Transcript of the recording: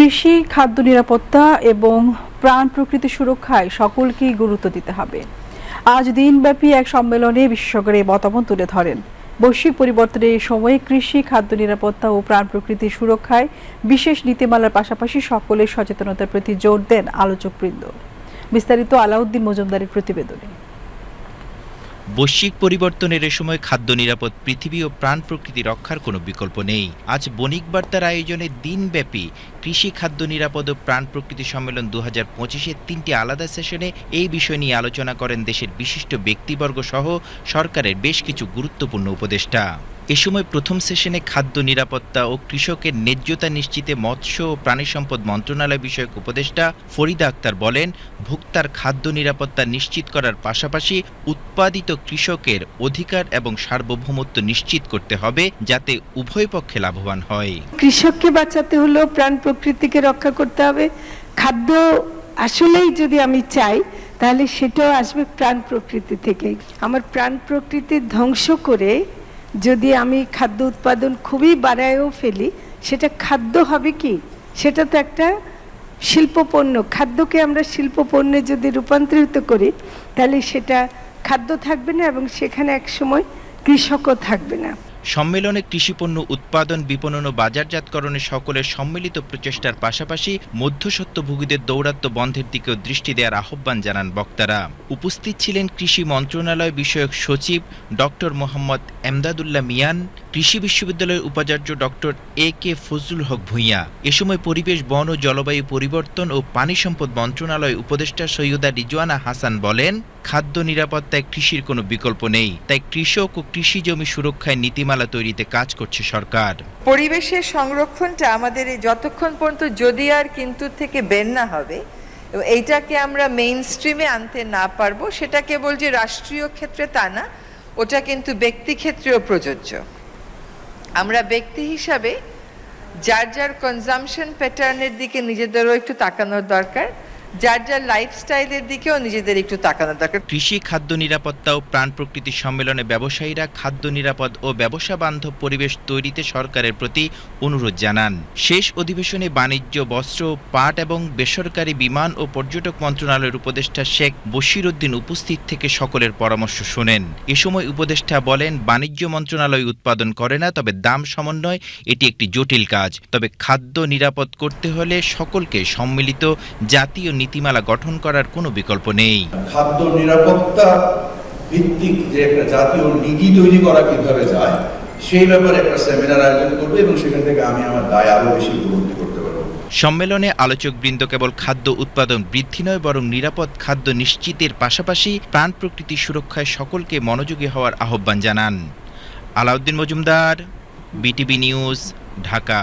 কৃষি, খাদ্য নিরাপত্তা এবং প্রাণ প্রকৃতি সুরক্ষায় সকলকেই গুরুত্ব দিতে হবে। আজ দিনব্যাপী এক সম্মেলনে বিশেষজ্ঞরা এই মতামত তুলে ধরেন। বৈশ্বিক পরিবর্তনের এই সময়ে কৃষি, খাদ্য নিরাপত্তা ও প্রাণ প্রকৃতির সুরক্ষায় বিশেষ নীতিমালার পাশাপাশি সকলের সচেতনতার প্রতি জোর দেন আলোচকবৃন্দ। বিস্তারিত আলাউদ্দিন মজুমদারের প্রতিবেদনে। বৈশ্বিক পরিবর্তনের এ সময় খাদ্য নিরাপদ, পৃথিবী ও প্রাণ প্রকৃতি রক্ষার কোনো বিকল্প নেই। আজ বণিক বার্তার আয়োজনে দিনব্যাপী কৃষি খাদ্য নিরাপদ ও প্রাণ প্রকৃতি সম্মেলন দু হাজার পঁচিশের তিনটি আলাদা সেশনে এই বিষয় নিয়ে আলোচনা করেন দেশের বিশিষ্ট ব্যক্তিবর্গ সহ সরকারের বেশ কিছু গুরুত্বপূর্ণ উপদেষ্টা। এ সময় প্রথম সেশনে খাদ্য নিরাপত্তা ও কৃষকের ন্যায্যতা নিশ্চিতে মৎস্য ও প্রাণী সম্পদ মন্ত্রণালয় বিষয়ক উপদেষ্টা ফরিদা আক্তার বলেন, ভোক্তার খাদ্য নিরাপত্তা নিশ্চিত করার পাশাপাশি উৎপাদিত কৃষকের অধিকার এবং সার্বভৌমত্ব নিশ্চিত করতে হবে যাতে উভয় পক্ষে লাভবান হয়। কৃষককে বাঁচাতে হলেও প্রাণ প্রকৃতিকে রক্ষা করতে হবে। খাদ্য আসলেই যদি আমি চাই, তাহলে সেটাও আসবে প্রাণ প্রকৃতি থেকে আমার প্রাণ প্রকৃতির ধ্বংস করে যদি আমি খাদ্য উৎপাদন খুবই বাড়ায়ও ফেলি, সেটা খাদ্য হবে কি? সেটা তো একটা শিল্পপণ্য। খাদ্যকে আমরা শিল্পপণ্যে যদি রূপান্তরিত করি, তাহলে সেটা খাদ্য থাকবে না এবং সেখানে এক সময় কৃষকও থাকবে না। সম্মেলনে কৃষিপণ্য উৎপাদন, বিপণন ও বাজারজাতকরণে সকলের সম্মিলিত প্রচেষ্টার পাশাপাশি মধ্যস্বত্বভোগীদের দৌরাত্ম্য বন্ধের দিকেও দৃষ্টি দেওয়ার আহ্বান জানান বক্তারা। উপস্থিত ছিলেন কৃষি মন্ত্রণালয় বিষয়ক সচিব ডক্টর মোহাম্মদ এমদাদুল্লাহ মিয়ান কৃষি বিশ্ববিদ্যালয়ের উপাচার্য doctor A K Fazlul Haque Bhuiyan. এ সময় পরিবেশ, বন ও জলবায়ু পরিবর্তন ও পানি সম্পদ মন্ত্রণালয় উপদেষ্টা সৈয়দা রিজওয়ানা হাসান বলেন, খাদ্য নিরাপত্তায় কৃষির কোনো বিকল্প নেই, তাই কৃষক ও কৃষি জমি সুরক্ষায় নীতিমালা তৈরিতে কাজ করছে সরকার। পরিবেশের সংরক্ষণটা আমাদের এই যতক্ষণ পর্যন্ত যদি আর কিন্তু থেকে বের না হবে, এইটাকে আমরা মেইন স্ট্রিমে আনতে না পারব, সেটা কেবল যে রাষ্ট্রীয় ক্ষেত্রে তা না, ওটা কিন্তু ব্যক্তি ক্ষেত্রেও প্রযোজ্য। আমরা ব্যক্তি হিসাবে যার যার কনজামশন প্যাটার্নের দিকে নিজেদেরও একটু তাকানোর দরকার। যার যার লাইফস্টাইলের দিকেও নিজেদের একটু তাকানোর দরকার। কৃষি, খাদ্য নিরাপত্তা ও প্রাণ প্রকৃতি সম্মেলনে ব্যবসায়ীরা খাদ্য নিরাপদ ও ব্যবসা বান্ধব পরিবেশ তৈরিতে সরকারের প্রতি অনুরোধ জানান। শেষ অধিবেশনে বাণিজ্য, বস্ত্র, পাট এবং বেসরকারি বিমান ও পর্যটক মন্ত্রণালয়ের উপদেষ্টা শেখ বশির উদ্দিন উপস্থিত থেকে সকলের পরামর্শ শোনেন। এ সময় উপদেষ্টা বলেন, বাণিজ্য মন্ত্রণালয় উৎপাদন করে না, তবে দাম সমন্বয়, এটি একটি জটিল কাজ। তবে খাদ্য নিরাপদ করতে হলে সকলকে সম্মিলিত জাতীয় নীতিমালা গঠন করার কোনো বিকল্প নেই। খাদ্য নিরাপত্তা ভিত্তিক যে একটা জাতীয় নীতি তৈরি করা কীভাবে যায় সেই ব্যাপারে একটা সেমিনার আয়োজন করবে এবং সেখান থেকে আমি আমার দায় আরও বেশি উপলব্ধি করতে পারব। সম্মেলনে আলোচকবৃন্দ কেবল খাদ্য উৎপাদন বৃদ্ধি নয় বরং নিরাপদ খাদ্য নিশ্চিতের পাশাপাশি প্রাণ প্রকৃতি সুরক্ষায় সকলকে মনোযোগী হওয়ার আহ্বান জানান। Alauddin Majumdar BTV news Dhaka.